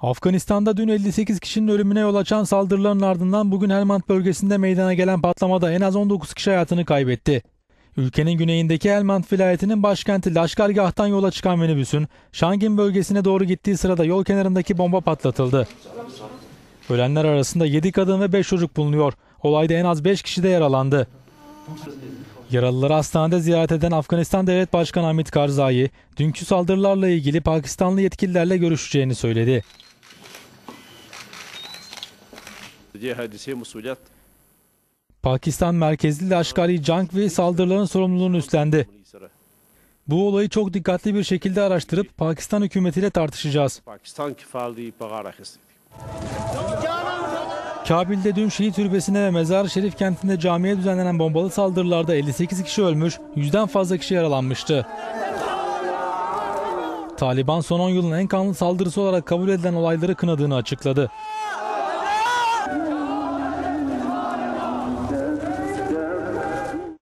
Afganistan'da dün 58 kişinin ölümüne yol açan saldırıların ardından bugün Helmand bölgesinde meydana gelen patlamada en az 19 kişi hayatını kaybetti. Ülkenin güneyindeki Helmand vilayetinin başkenti Laşkargah'tan yola çıkan minibüsün Şangin bölgesine doğru gittiği sırada yol kenarındaki bomba patlatıldı. Ölenler arasında 7 kadın ve 5 çocuk bulunuyor. Olayda en az 5 kişi de yaralandı. Yaralıları hastanede ziyaret eden Afganistan Devlet Başkanı Hamid Karzai, dünkü saldırılarla ilgili Pakistanlı yetkililerle görüşeceğini söyledi. ये hadise musulat Pakistan merkezli Laşkari Jangvi saldırıların sorumluluğunu üstlendi. Bu olayı çok dikkatli bir şekilde araştırıp Pakistan hükümetiyle tartışacağız. Kabil'de dün Şehit Türbesi'ne ve Mezar-ı Şerif kentinde camiye düzenlenen bombalı saldırılarda 58 kişi ölmüş, yüzden fazla kişi yaralanmıştı. Taliban son 10 yılın en kanlı saldırısı olarak kabul edilen olayları kınadığını açıkladı.